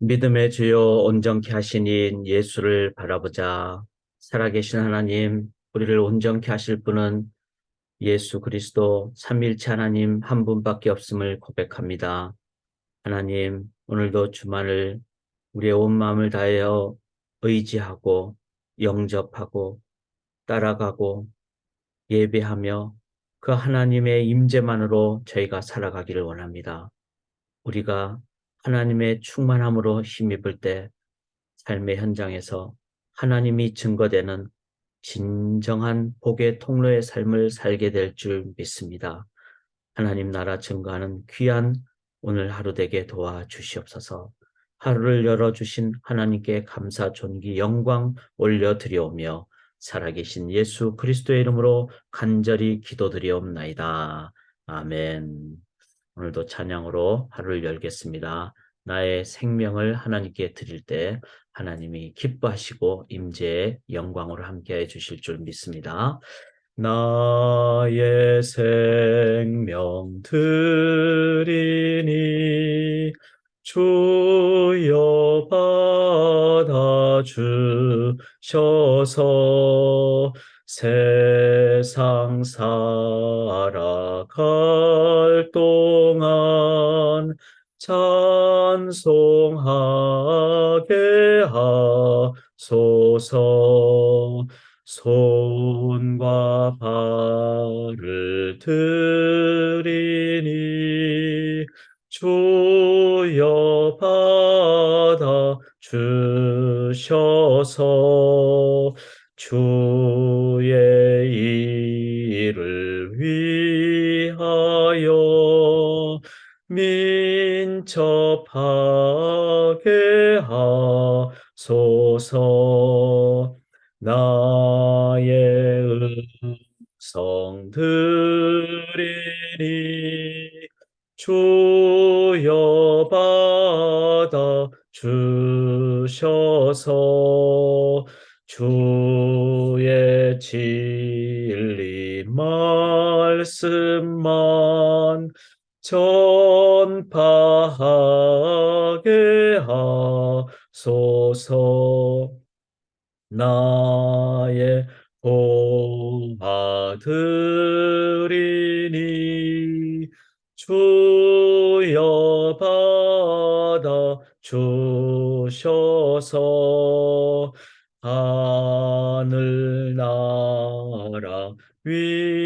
믿음의 주요 온전케 하시닌 예수를 바라보자. 살아계신 하나님, 우리를 온전케 하실 분은 예수 그리스도 삼일체 하나님 한 분밖에 없음을 고백합니다. 하나님, 오늘도 주만을 우리의 온 마음을 다하여 의지하고 영접하고 따라가고 예배하며 그 하나님의 임재만으로 저희가 살아가기를 원합니다. 우리가 하나님의 충만함으로 힘입을 때 삶의 현장에서 하나님이 증거되는 진정한 복의 통로의 삶을 살게 될 줄 믿습니다. 하나님 나라 증거하는 귀한 오늘 하루 되게 도와주시옵소서. 하루를 열어주신 하나님께 감사, 존귀, 영광 올려드리오며 살아계신 예수 그리스도의 이름으로 간절히 기도드리옵나이다. 아멘. 오늘도 찬양으로 하루를 열겠습니다. 나의 생명을 하나님께 드릴 때 하나님이 기뻐하시고 임재의 영광으로 함께해 주실 줄 믿습니다. 나의 생명 드리니 주여 받아 주셔서 세상 살 주셔서. 주의 일을 위하여 민첩하게 하소서. 나의 음성 들으니 주여 받아 주 셔서. 주의 진리 말씀만 전파하게 하소서. 나의 보아들이니 주여 받아 주 셔서 하늘 나라 위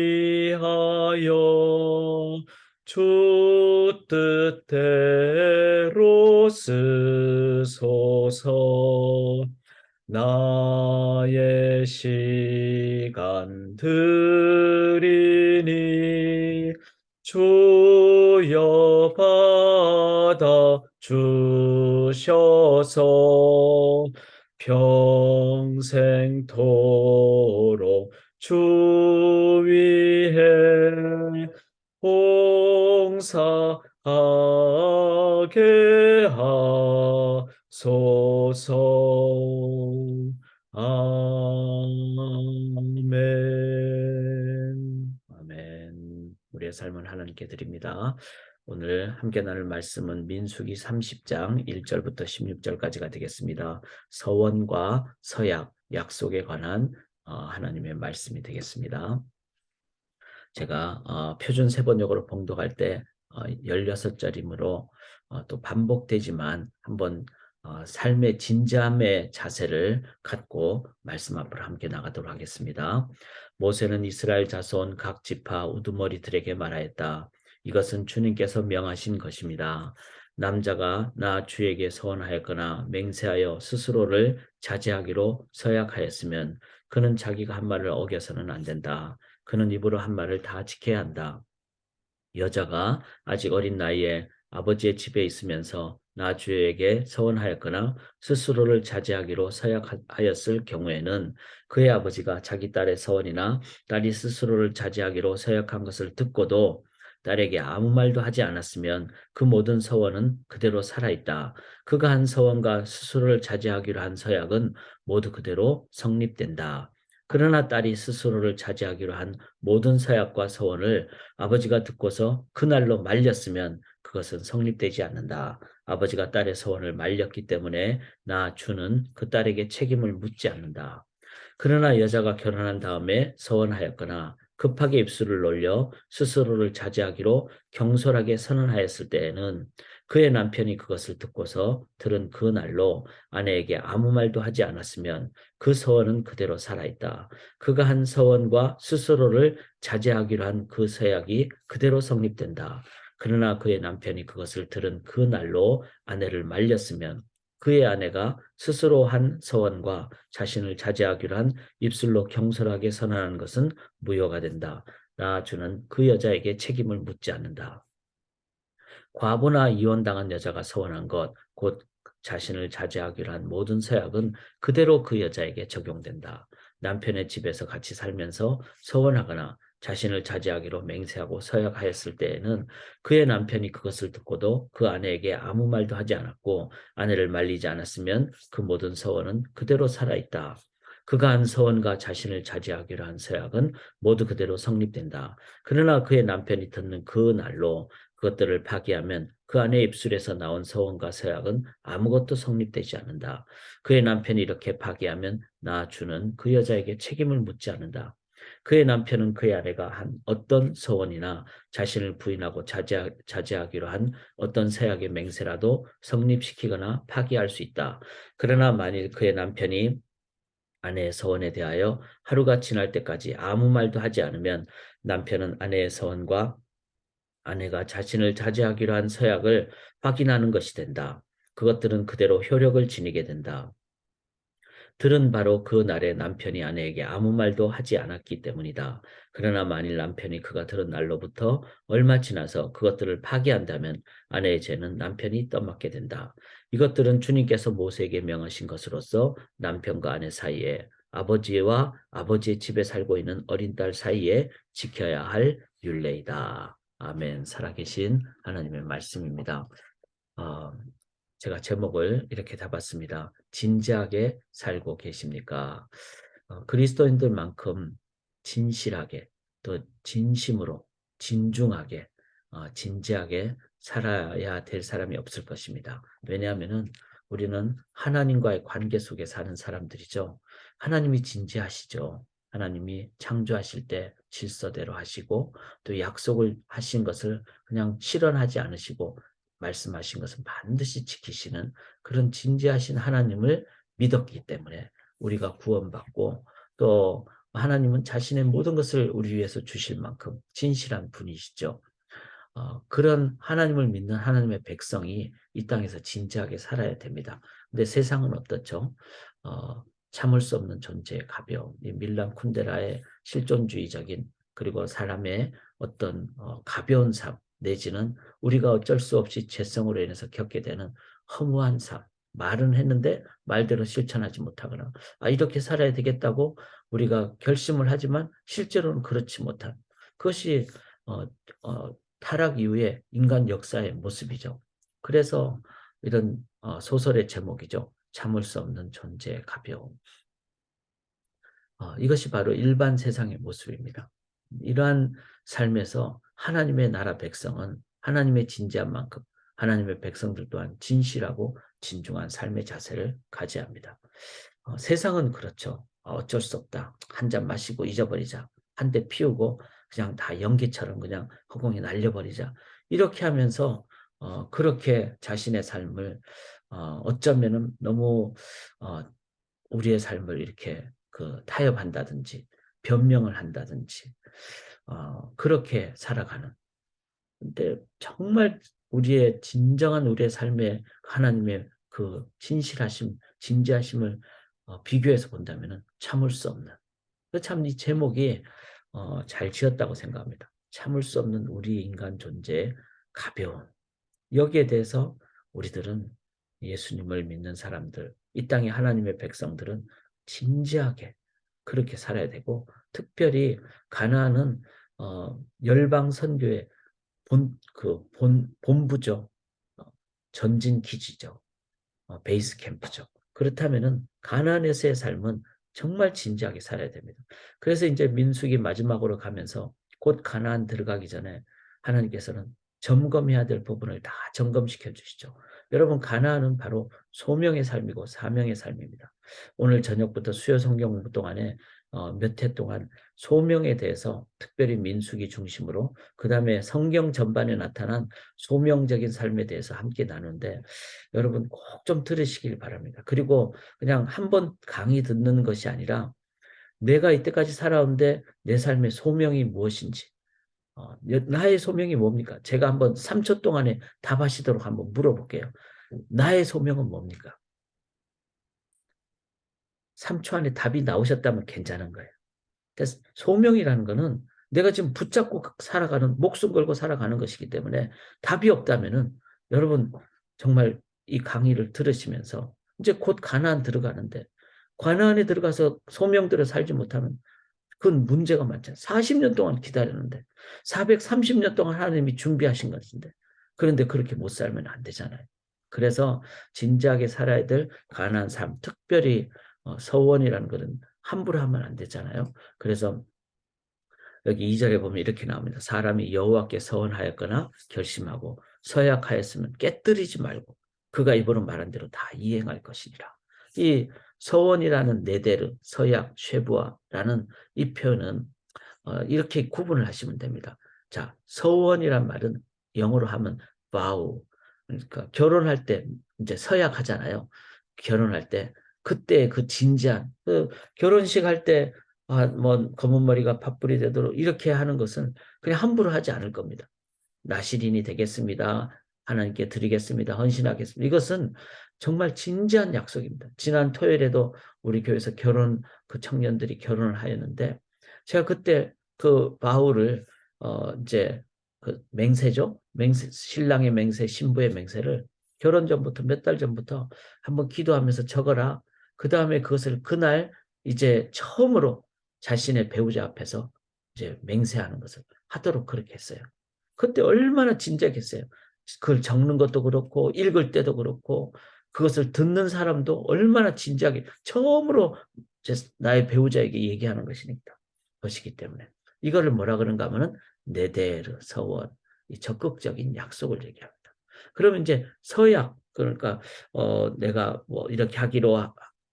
우리의 삶을 하나님께 드립니다. 오늘 함께 나눌 말씀은 민수기 30장 1절부터 16절까지가 되겠습니다. 서원과 서약, 약속에 관한 어, 하나님의 말씀이 되겠습니다. 제가 어, 표준 세번역으로 봉독할 때 어, 16절이므로 어, 또 반복되지만 한번 어, 삶의 진지함의 자세를 갖고 말씀 앞으로 함께 나가도록 하겠습니다. 모세는 이스라엘 자손 각 지파 우두머리들에게 말하였다. 이것은 주님께서 명하신 것입니다. 남자가 나 주에게 서원하였거나 맹세하여 스스로를 자제하기로 서약하였으면 그는 자기가 한 말을 어겨서는 안 된다. 그는 입으로 한 말을 다 지켜야 한다. 여자가 아직 어린 나이에 아버지의 집에 있으면서 나 주에게 서원하였거나 스스로를 자제하기로 서약하였을 경우에는 그의 아버지가 자기 딸의 서원이나 딸이 스스로를 자제하기로 서약한 것을 듣고도 딸에게 아무 말도 하지 않았으면 그 모든 서원은 그대로 살아있다. 그가 한 서원과 스스로를 자제하기로 한 서약은 모두 그대로 성립된다. 그러나 딸이 스스로를 차지하기로 한 모든 서약과 서원을 아버지가 듣고서 그날로 말렸으면 그것은 성립되지 않는다. 아버지가 딸의 서원을 말렸기 때문에 나 주는 그 딸에게 책임을 묻지 않는다. 그러나 여자가 결혼한 다음에 서원하였거나 급하게 입술을 놀려 스스로를 자제하기로 경솔하게 선언하였을 때에는 그의 남편이 그것을 듣고서 들은 그 날로 아내에게 아무 말도 하지 않았으면 그 서원은 그대로 살아있다. 그가 한 서원과 스스로를 자제하기로 한 그 서약이 그대로 성립된다. 그러나 그의 남편이 그것을 들은 그 날로 아내를 말렸으면 그의 아내가 스스로 한 서원과 자신을 자제하기로 한 입술로 경솔하게 선언하는 것은 무효가 된다. 나 주는 그 여자에게 책임을 묻지 않는다. 과부나 이혼당한 여자가 서원한 것, 곧 자신을 자제하기로 한 모든 서약은 그대로 그 여자에게 적용된다. 남편의 집에서 같이 살면서 서원하거나 자신을 자제하기로 맹세하고 서약하였을 때에는 그의 남편이 그것을 듣고도 그 아내에게 아무 말도 하지 않았고 아내를 말리지 않았으면 그 모든 서원은 그대로 살아있다. 그가 한 서원과 자신을 자제하기로 한 서약은 모두 그대로 성립된다. 그러나 그의 남편이 듣는 그 날로 그것들을 파기하면 그 아내의 입술에서 나온 서원과 서약은 아무것도 성립되지 않는다. 그의 남편이 이렇게 파기하면 나 주는 그 여자에게 책임을 묻지 않는다. 그의 남편은 그의 아내가 한 어떤 서원이나 자신을 부인하고 자제하, 자제하기로 한 어떤 서약의 맹세라도 성립시키거나 파기할 수 있다. 그러나 만일 그의 남편이 아내의 서원에 대하여 하루가 지날 때까지 아무 말도 하지 않으면 남편은 아내의 서원과 아내가 자신을 자제하기로 한 서약을 확인하는 것이 된다. 그것들은 그대로 효력을 지니게 된다. 들은 바로 그 날에 남편이 아내에게 아무 말도 하지 않았기 때문이다. 그러나 만일 남편이 그가 들은 날로부터 얼마 지나서 그것들을 파기한다면 아내의 죄는 남편이 떠맡게 된다. 이것들은 주님께서 모세에게 명하신 것으로서 남편과 아내 사이에 아버지와 아버지의 집에 살고 있는 어린 딸 사이에 지켜야 할 율례이다. 아멘. 살아계신 하나님의 말씀입니다. 어, 제가 제목을 이렇게 잡았습니다. 진지하게 살고 계십니까? 어, 그리스도인들만큼 진실하게 또 진심으로 진중하게 어, 진지하게 살아야 될 사람이 없을 것입니다. 왜냐하면 우리는 하나님과의 관계 속에 사는 사람들이죠. 하나님이 진지하시죠. 하나님이 창조하실 때 질서대로 하시고 또 약속을 하신 것을 그냥 실현하지 않으시고 말씀하신 것은 반드시 지키시는 그런 진지하신 하나님을 믿었기 때문에 우리가 구원받고 또 하나님은 자신의 모든 것을 우리 위해서 주실 만큼 진실한 분이시죠. 어, 그런 하나님을 믿는 하나님의 백성이 이 땅에서 진지하게 살아야 됩니다. 근데 세상은 어떻죠? 어, 참을 수 없는 존재의 가벼움, 밀란 쿤데라의 실존주의적인 그리고 사람의 어떤 어, 가벼운 삶 내지는 우리가 어쩔 수 없이 죄성으로 인해서 겪게 되는 허무한 삶, 말은 했는데 말대로 실천하지 못하거나 아 이렇게 살아야 되겠다고 우리가 결심을 하지만 실제로는 그렇지 못한 그것이 어, 어, 타락 이후의 인간 역사의 모습이죠. 그래서 이런 어, 소설의 제목이죠. 참을 수 없는 존재의 가벼움. 어, 이것이 바로 일반 세상의 모습입니다. 이러한 삶에서 하나님의 나라 백성은 하나님의 진지한 만큼 하나님의 백성들 또한 진실하고 진중한 삶의 자세를 가져야 합니다. 어, 세상은 그렇죠. 어, 어쩔 수 없다. 한 잔 마시고 잊어버리자. 한 대 피우고 그냥 다 연기처럼 그냥 허공에 날려버리자. 이렇게 하면서 어, 그렇게 자신의 삶을 어, 어쩌면은 너무 어, 우리의 삶을 이렇게 그 타협한다든지 변명을 한다든지 어, 그렇게 살아가는. 근데 정말 우리의 진정한 우리의 삶의 하나님의 그 진실하심, 진지하심을 어, 비교해서 본다면 참을 수 없는. 그참이 제목이 어, 잘 지었다고 생각합니다. 참을 수 없는 우리 인간 존재의 가벼움. 여기에 대해서 우리들은 예수님을 믿는 사람들, 이 땅의 하나님의 백성들은 진지하게 그렇게 살아야 되고 특별히 가나안은 어, 열방 선교의 본 그 본 본부죠. 어, 전진 기지죠. 어, 베이스 캠프죠. 그렇다면은 가나안에서의 삶은 정말 진지하게 살아야 됩니다. 그래서 이제 민숙이 마지막으로 가면서 곧 가나안 들어가기 전에 하나님께서는 점검해야 될 부분을 다 점검시켜 주시죠. 여러분 가나안은 바로 소명의 삶이고 사명의 삶입니다. 오늘 저녁부터 수요 성경 공부 동안에 어, 몇 해 동안 소명에 대해서 특별히 민숙이 중심으로 그 다음에 성경 전반에 나타난 소명적인 삶에 대해서 함께 나누는데 여러분 꼭 좀 들으시길 바랍니다. 그리고 그냥 한 번 강의 듣는 것이 아니라 내가 이때까지 살아온데 내 삶의 소명이 무엇인지 어, 나의 소명이 뭡니까? 제가 한번 3초 동안에 답하시도록 한번 물어볼게요. 나의 소명은 뭡니까? 3초 안에 답이 나오셨다면 괜찮은 거예요. 그래서 소명이라는 거는 내가 지금 붙잡고 살아가는 목숨 걸고 살아가는 것이기 때문에 답이 없다면은 여러분 정말 이 강의를 들으시면서 이제 곧 가나안 들어가는데 가나안에 들어가서 소명대로 살지 못하면 그건 문제가 많잖아요. 40년 동안 기다렸는데 430년 동안 하나님이 준비하신 것인데 그런데 그렇게 못 살면 안 되잖아요. 그래서 진지하게 살아야 될 가난한 삶, 특별히 어, 서원이라는 것은 함부로 하면 안 되잖아요. 그래서 여기 2절에 보면 이렇게 나옵니다. 사람이 여호와께 서원하였거나 결심하고 서약하였으면 깨뜨리지 말고 그가 이번에 말한 대로 다 이행할 것이니라. 이 서원이라는 네데르, 서약, 쉐부아라는 이 표현은 어, 이렇게 구분을 하시면 됩니다. 자, 서원이란 말은 영어로 하면 vow. 그러니까 결혼할 때 이제 서약하잖아요. 결혼할 때 그때 그 진지한 그 결혼식 할 때 아, 뭐 검은 머리가 팥불이 되도록 이렇게 하는 것은 그냥 함부로 하지 않을 겁니다. 나시린이 되겠습니다. 하나님께 드리겠습니다. 헌신하겠습니다. 이것은 정말 진지한 약속입니다. 지난 토요일에도 우리 교회에서 결혼 그 청년들이 결혼을 하였는데 제가 그때 그 바울을 어 이제 그 맹세죠. 맹세 신랑의 맹세, 신부의 맹세를 결혼 전부터 몇 달 전부터 한번 기도하면서 적어라. 그 다음에 그것을 그날 이제 처음으로 자신의 배우자 앞에서 이제 맹세하는 것을 하도록 그렇게 했어요. 그때 얼마나 진작했어요. 그걸 적는 것도 그렇고 읽을 때도 그렇고 그것을 듣는 사람도 얼마나 진지하게 처음으로 나의 배우자에게 얘기하는 것이니까 것이기 때문에 이거를 뭐라 그런가 하면은 네데르 서원 이 적극적인 약속을 얘기합니다. 그러면 이제 서약 그러니까 어 내가 뭐 이렇게 하기로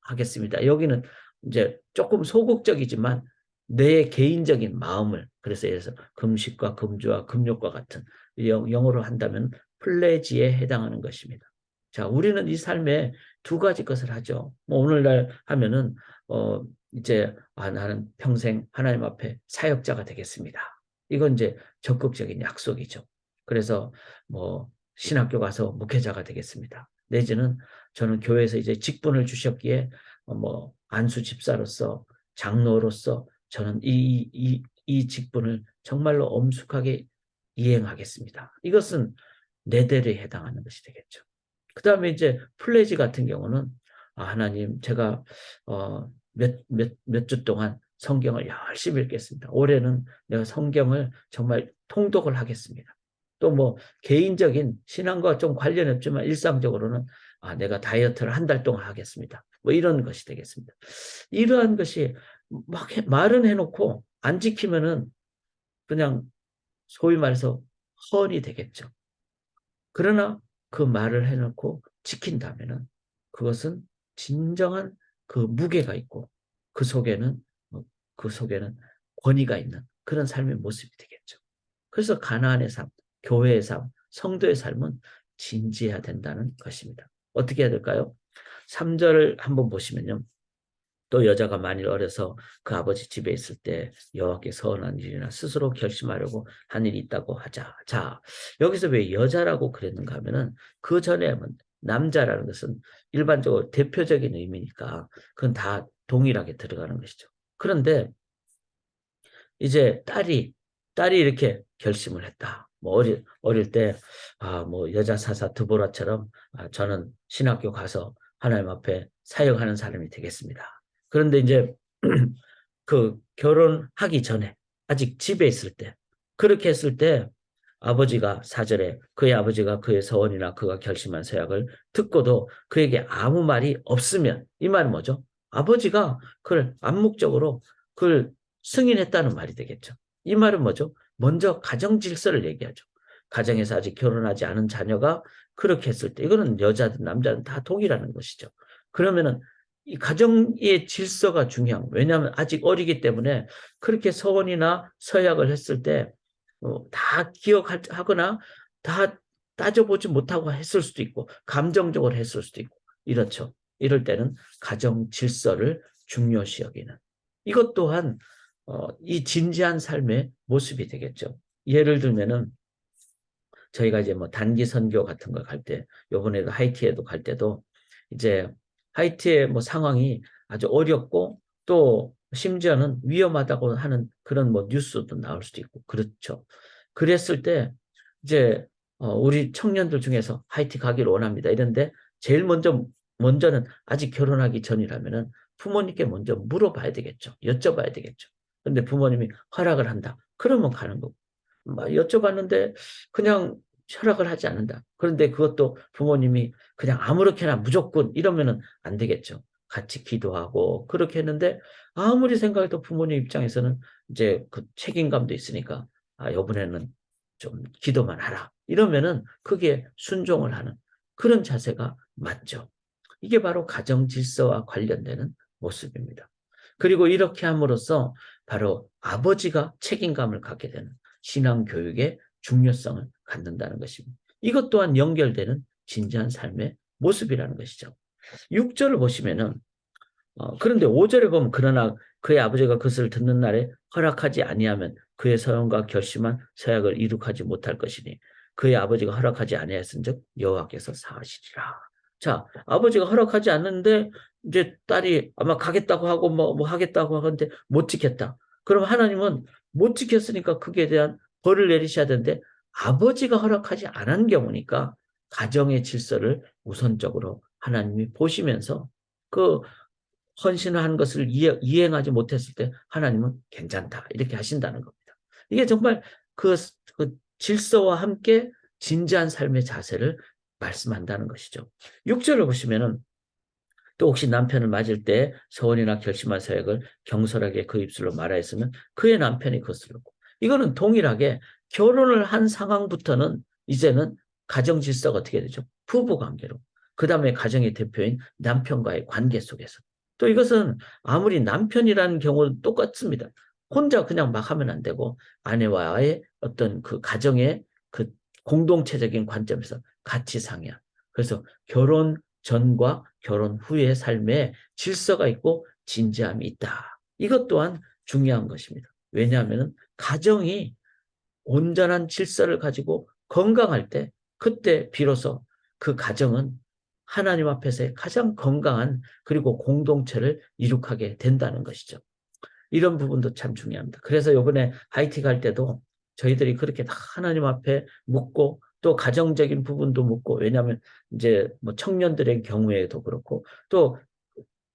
하겠습니다. 여기는 이제 조금 소극적이지만 내 개인적인 마음을 그래서 들어서 금식과 금주와 금욕과 같은 영어로 한다면 플레지에 해당하는 것입니다. 자, 우리는 이 삶에 두 가지 것을 하죠. 뭐 오늘날 하면은 어 이제 아 나는 평생 하나님 앞에 사역자가 되겠습니다. 이건 이제 적극적인 약속이죠. 그래서 뭐 신학교 가서 목회자가 되겠습니다. 내지는 저는 교회에서 이제 직분을 주셨기에 어, 뭐 안수 집사로서 장로로서 저는 이, 이, 이 직분을 정말로 엄숙하게 이행하겠습니다. 이것은 네델에 해당하는 것이 되겠죠. 그 다음에 이제 플레지 같은 경우는 아, 하나님 제가 어, 몇, 몇, 몇 주 동안 성경을 열심히 읽겠습니다. 올해는 내가 성경을 정말 통독을 하겠습니다. 또 뭐 개인적인 신앙과 좀 관련이 없지만 일상적으로는 아, 내가 다이어트를 한 달 동안 하겠습니다. 뭐 이런 것이 되겠습니다. 이러한 것이 막 해, 말은 해놓고 안 지키면은 그냥 소위 말해서 허언이 되겠죠. 그러나 그 말을 해놓고 지킨다면은 그것은 진정한 그 무게가 있고 그 속에는 뭐그 속에는 권위가 있는 그런 삶의 모습이 되겠죠. 그래서 가나안의 삶, 교회의 삶, 성도의 삶은 진지해야 된다는 것입니다. 어떻게 해야 될까요? 3절을 한번 보시면요. 또 여자가 만일 어려서 그 아버지 집에 있을 때 여호와께 서운한 일이나 스스로 결심하려고 한 일이 있다고 하자. 자, 여기서 왜 여자라고 그랬는가 하면은 그 전에 뭐 남자라는 것은 일반적으로 대표적인 의미니까 그건 다 동일하게 들어가는 것이죠. 그런데 이제 딸이 딸이 이렇게 결심을 했다. 뭐 어릴 어릴 때 아 뭐 여자 사사 드보라처럼 아, 저는 신학교 가서 하나님 앞에 사역하는 사람이 되겠습니다. 그런데 이제 그 결혼하기 전에 아직 집에 있을 때 그렇게 했을 때 아버지가 사절에 그의 아버지가 그의 서원이나 그가 결심한 서약을 듣고도 그에게 아무 말이 없으면 이 말은 뭐죠? 아버지가 그걸 암묵적으로 그걸 승인했다는 말이 되겠죠. 이 말은 뭐죠? 먼저 가정 질서를 얘기하죠. 가정에서 아직 결혼하지 않은 자녀가 그렇게 했을 때 이거는 여자든 남자든 다 동일하는 것이죠. 그러면은 이 가정의 질서가 중요한 왜냐하면 아직 어리기 때문에 그렇게 서원이나 서약을 했을 때다 어, 기억하거나 다 따져보지 못하고 했을 수도 있고 감정적으로 했을 수도 있고 이렇죠. 이럴 때는 가정 질서를 중요시 여기는 이것 또한 어, 이 진지한 삶의 모습이 되겠죠. 예를 들면은 저희가 이제 뭐 단기 선교 같은 거갈 때, 요번에도 하이티에도 갈 때도 이제 하이티의 뭐 상황이 아주 어렵고 또 심지어는 위험하다고 하는 그런 뭐 뉴스도 나올 수도 있고 그렇죠. 그랬을 때 이제 어 우리 청년들 중에서 하이티 가기를 원합니다. 이런데 제일 먼저 먼저는 아직 결혼하기 전이라면은 부모님께 먼저 물어봐야 되겠죠. 여쭤봐야 되겠죠. 근데 부모님이 허락을 한다. 그러면 가는 거고. 여쭤봤는데 그냥 허락을 하지 않는다. 그런데 그것도 부모님이 그냥 아무렇게나 무조건 이러면은 안 되겠죠. 같이 기도하고 그렇게 했는데 아무리 생각해도 부모님 입장에서는 이제 그 책임감도 있으니까 아, 이번에는 좀 기도만 하라. 이러면은 그게 순종을 하는 그런 자세가 맞죠. 이게 바로 가정 질서와 관련되는 모습입니다. 그리고 이렇게 함으로써 바로 아버지가 책임감을 갖게 되는 신앙 교육의 중요성을 갖는다는 것입니다. 이것 또한 연결되는 진지한 삶의 모습이라는 것이죠. 6절을 보시면은 어, 그런데 5절에 보면 그러나 그의 아버지가 그것을 듣는 날에 허락하지 아니하면 그의 서원과 결심한 서약을 이룩하지 못할 것이니 그의 아버지가 허락하지 아니하였은즉 여호와께서 사하시리라. 자, 아버지가 허락하지 않는데 이제 딸이 아마 가겠다고 하고 뭐, 뭐 하겠다고 하는데 못 지켰다. 그럼 하나님은 못 지켰으니까 그에 대한 벌을 내리셔야 되는데 아버지가 허락하지 않은 경우니까 가정의 질서를 우선적으로 하나님이 보시면서 그 헌신을 한 것을 이행하지 못했을 때 하나님은 괜찮다 이렇게 하신다는 겁니다. 이게 정말 그, 그 질서와 함께 진지한 삶의 자세를 말씀한다는 것이죠. 6절을 보시면은 또 혹시 남편을 맞을 때 서원이나 결심한 서약을 경솔하게 그 입술로 말하였으면 그의 남편이 거슬렀고 이거는 동일하게 결혼을 한 상황부터는 이제는 가정 질서가 어떻게 되죠? 부부 관계로. 그 다음에 가정의 대표인 남편과의 관계 속에서. 또 이것은 아무리 남편이라는 경우도 똑같습니다. 혼자 그냥 막 하면 안 되고 아내와의 어떤 그 가정의 그 공동체적인 관점에서 같이 상의한. 그래서 결혼 전과 결혼 후의 삶에 질서가 있고 진지함이 있다. 이것 또한 중요한 것입니다. 왜냐하면 가정이 온전한 질서를 가지고 건강할 때 그때 비로소 그 가정은 하나님 앞에서의 가장 건강한 그리고 공동체를 이룩하게 된다는 것이죠. 이런 부분도 참 중요합니다. 그래서 이번에 하이티 갈 때도 저희들이 그렇게 다 하나님 앞에 묻고 또 가정적인 부분도 묻고 왜냐하면 이제 뭐 청년들의 경우에도 그렇고 또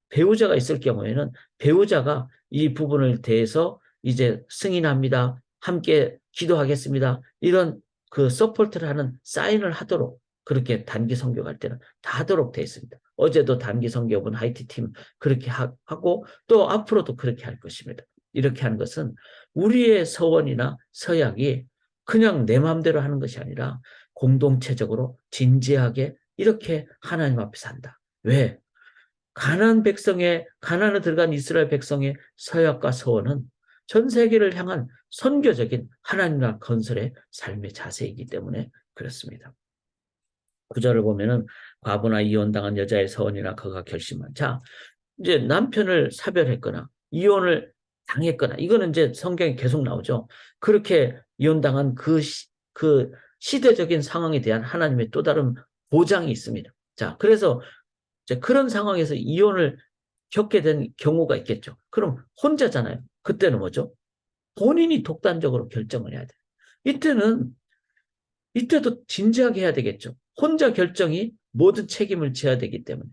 배우자가 있을 경우에는 배우자가 이 부분을 대해서 이제 승인합니다. 함께 기도하겠습니다. 이런 그 서포트를 하는 사인을 하도록 그렇게 단기 성교갈 때는 다 하도록 되어 있습니다. 어제도 단기 성교본 하이티 팀 그렇게 하, 고 또 앞으로도 그렇게 할 것입니다. 이렇게 하는 것은 우리의 서원이나 서약이 그냥 내 마음대로 하는 것이 아니라 공동체적으로 진지하게 이렇게 하나님 앞에 산다. 왜? 가난 백성의 가난에 들어간 이스라엘 백성의 서약과 서원은 전 세계를 향한 선교적인 하나님 나라 건설의 삶의 자세이기 때문에 그렇습니다. 구절을 보면은 과부나 이혼당한 여자의 서원이나 그가 결심한 자 이제 남편을 사별했거나 이혼을 당했거나 이거는 이제 성경에 계속 나오죠. 그렇게 이혼당한 그, 시, 그 시대적인 상황에 대한 하나님의 또 다른 보장이 있습니다. 자, 그래서 이제 그런 상황에서 이혼을 겪게 된 경우가 있겠죠. 그럼 혼자잖아요. 그때는 뭐죠? 본인이 독단적으로 결정을 해야 돼요. 이때는 이때도 진지하게 해야 되겠죠. 혼자 결정이 모든 책임을 져야 되기 때문에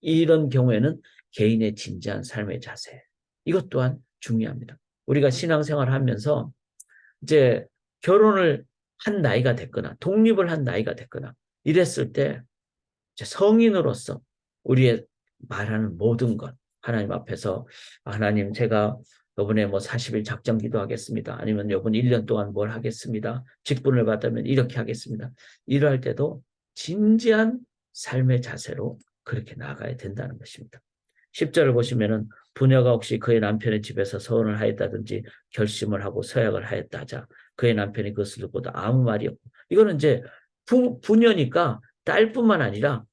이런 경우에는 개인의 진지한 삶의 자세 이것 또한 중요합니다. 우리가 신앙생활을 하면서 이제 결혼을 한 나이가 됐거나 독립을 한 나이가 됐거나 이랬을 때 성인으로서 우리의 말하는 모든 것 하나님 앞에서 아, 하나님 제가 요번에 뭐 40일 작정 기도하겠습니다. 아니면 요번 1년 동안 뭘 하겠습니다. 직분을 받으면 이렇게 하겠습니다. 이럴 때도 진지한 삶의 자세로 그렇게 나아가야 된다는 것입니다. 10절을 보시면은 부녀가 혹시 그의 남편의 집에서 서원을 하였다든지 결심을 하고 서약을 하였다 하자 그의 남편이 그것을 듣고도 아무 말이 없고. 이거는 이제 부, 부녀니까 딸뿐만 아니라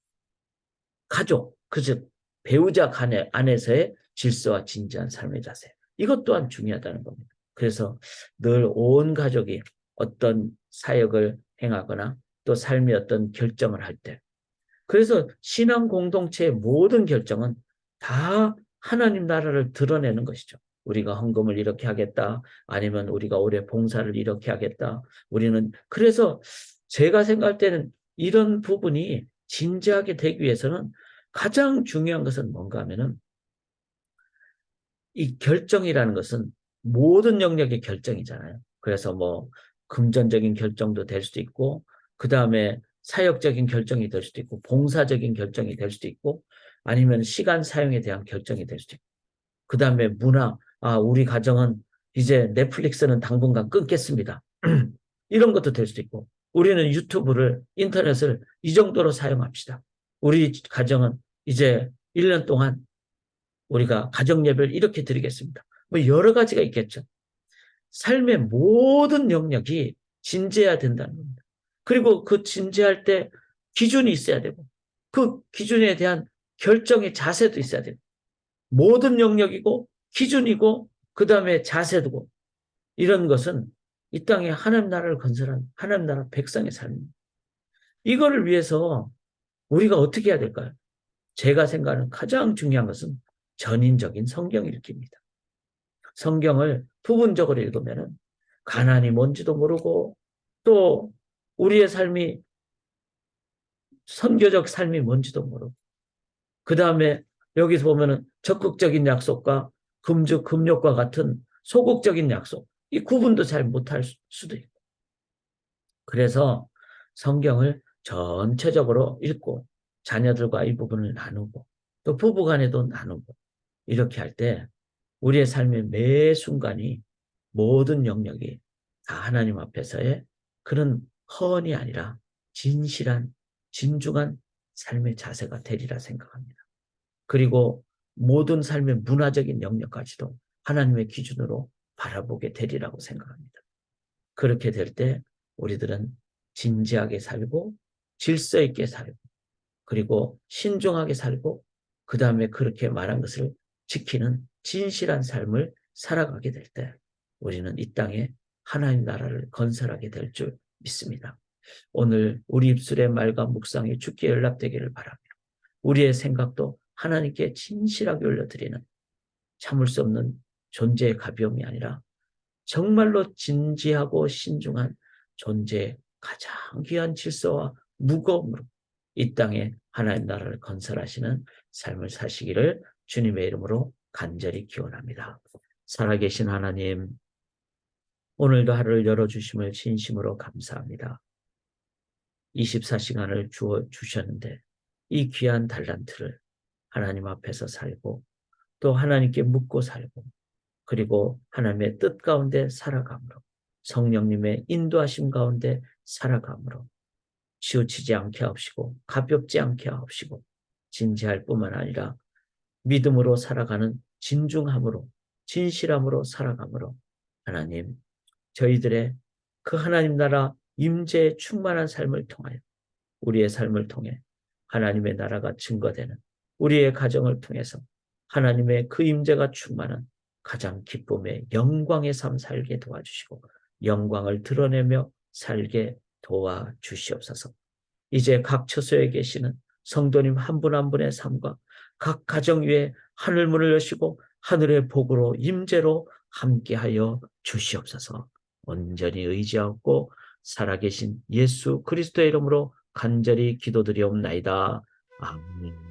가족 그즉 배우자 간에 안에서의 질서와 진지한 삶의 자세. 이것 또한 중요하다는 겁니다. 그래서 늘 온 가족이 어떤 사역을 행하거나 또 삶의 어떤 결정을 할 때. 그래서 신앙 공동체의 모든 결정은 다 하나님 나라를 드러내는 것이죠. 우리가 헌금을 이렇게 하겠다. 아니면 우리가 올해 봉사를 이렇게 하겠다. 우리는 그래서 제가 생각할 때는 이런 부분이 진지하게 되기 위해서는 가장 중요한 것은 뭔가 하면은 이 결정이라는 것은 모든 영역의 결정이잖아요. 그래서 뭐 금전적인 결정도 될 수도 있고 그 다음에 사역적인 결정이 될 수도 있고 봉사적인 결정이 될 수도 있고 아니면 시간 사용에 대한 결정이 될 수도 있고 그 다음에 문화 아 우리 가정은 이제 넷플릭스는 당분간 끊겠습니다. 이런 것도 될 수도 있고 우리는 유튜브를 인터넷을 이 정도로 사용합시다. 우리 가정은 이제 1년 동안 우리가 가정 예배를 이렇게 드리겠습니다. 뭐 여러 가지가 있겠죠. 삶의 모든 영역이 진지해야 된다는 겁니다. 그리고 그 진지할 때 기준이 있어야 되고 그 기준에 대한 결정의 자세도 있어야 되고 모든 영역이고 기준이고 그 다음에 자세도 이런 것은 이 땅에 하나님 나라를 건설한 하나님 나라 백성의 삶입니다. 이거를 위해서 우리가 어떻게 해야 될까요? 제가 생각하는 가장 중요한 것은 전인적인 성경 읽기입니다. 성경을 부분적으로 읽으면은 가난이 뭔지도 모르고 또 우리의 삶이 선교적 삶이 뭔지도 모르고 그 다음에 여기서 보면은 적극적인 약속과 금주 금욕과 같은 소극적인 약속 이 구분도 잘 못할 수도 있고 그래서 성경을 전체적으로 읽고 자녀들과 이 부분을 나누고 또 부부 간에도 나누고 이렇게 할 때 우리의 삶의 매 순간이 모든 영역이 다 하나님 앞에서의 그런 허언이 아니라 진실한 진중한 삶의 자세가 되리라 생각합니다. 그리고 모든 삶의 문화적인 영역까지도 하나님의 기준으로 바라보게 되리라고 생각합니다. 그렇게 될 때 우리들은 진지하게 살고 질서 있게 살고 그리고 신중하게 살고 그 다음에 그렇게 말한 것을 지키는 진실한 삶을 살아가게 될 때 우리는 이 땅에 하나님 나라를 건설하게 될 줄 믿습니다. 오늘 우리 입술의 말과 묵상이 죽게 연락되기를 바라며 우리의 생각도 하나님께 진실하게 올려드리는 참을 수 없는 존재의 가벼움이 아니라 정말로 진지하고 신중한 존재의 가장 귀한 질서와 무거움으로 이 땅에 하나님 나라를 건설하시는 삶을 사시기를 주님의 이름으로 간절히 기원합니다. 살아계신 하나님, 오늘도 하루를 열어주심을 진심으로 감사합니다. 24시간을 주어 주셨는데 이 귀한 달란트를 하나님 앞에서 살고 또 하나님께 묻고 살고 그리고 하나님의 뜻 가운데 살아감으로 성령님의 인도하심 가운데 살아감으로 치우치지 않게 하옵시고 가볍지 않게 하옵시고 진지할 뿐만 아니라 믿음으로 살아가는 진중함으로 진실함으로 살아감으로 하나님 저희들의 그 하나님 나라 임재에 충만한 삶을 통하여 우리의 삶을 통해 하나님의 나라가 증거되는 우리의 가정을 통해서 하나님의 그 임재가 충만한 가장 기쁨의 영광의 삶 살게 도와주시고 영광을 드러내며 살게 도와주시옵소서. 이제 각 처소에 계시는 성도님 한분한 분의 삶과 각 가정 위에 하늘 문을 여시고 하늘의 복으로 임재로 함께하여 주시옵소서. 온전히 의지하고 살아계신 예수 그리스도의 이름으로 간절히 기도드리옵나이다. 아멘.